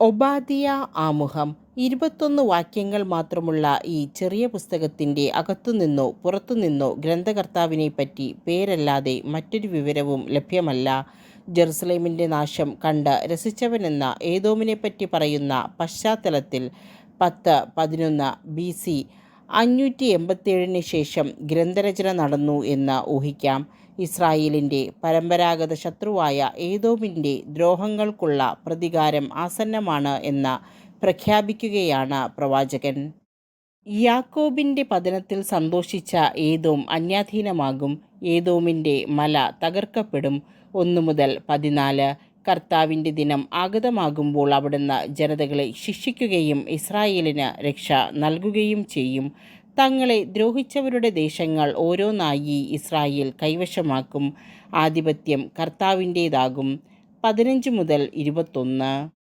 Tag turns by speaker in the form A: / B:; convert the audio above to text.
A: Obadiah ആമുഖം ഇരുപത്തൊന്ന് വാക്യങ്ങൾ മാത്രമുള്ള ഈ ചെറിയ പുസ്തകത്തിന്റെ അകത്തുനിന്നോ പുറത്തുനിന്നോ ഗ്രന്ഥകർത്താവിനെപ്പറ്റി പേരല്ലാതെ മറ്റൊരു വിവരവും ലഭ്യമല്ല. ജെറുസലേമിന്റെ നാശം കണ്ട് രസിച്ചവനെന്ന ഏദോമിനെപ്പറ്റി പറയുന്ന പശ്ചാത്തലത്തിൽ പത്ത് പതിനൊന്ന് ബി സി അഞ്ഞൂറ്റി എൺപത്തിയേഴിന് ശേഷം ഗ്രന്ഥരചന നടന്നു എന്ന് ഊഹിക്കാം. ഇസ്രായേലിന്റെ പരമ്പരാഗത ശത്രുവായ ഏതോമിന്റെ ദ്രോഹങ്ങൾക്കുള്ള പ്രതികാരം ആസന്നമാണ് എന്ന് പ്രഖ്യാപിക്കുകയാണ് പ്രവാചകൻ. യാക്കോബിന്റെ പതനത്തിൽ സന്തോഷിച്ച ഏതോം അന്യാധീനമാകും. ഏതോമിന്റെ മല തകർക്കപ്പെടും. ഒന്നു മുതൽ പതിനാല് കർത്താവിന്റെ ദിനം ആഗതമാകുമ്പോൾ അവിടുന്ന് ജനതകളെ ശിക്ഷിക്കുകയും ഇസ്രായേലിന് രക്ഷ നൽകുകയും ചെയ്യും. തങ്ങളെ ദ്രോഹിച്ചവരുടെ ദേശങ്ങൾ ഓരോന്നായി ഇസ്രായേൽ കൈവശമാക്കും. ആധിപത്യം കർത്താവിന്റേതാകും. പതിനഞ്ച് മുതൽ ഇരുപത്തൊന്ന്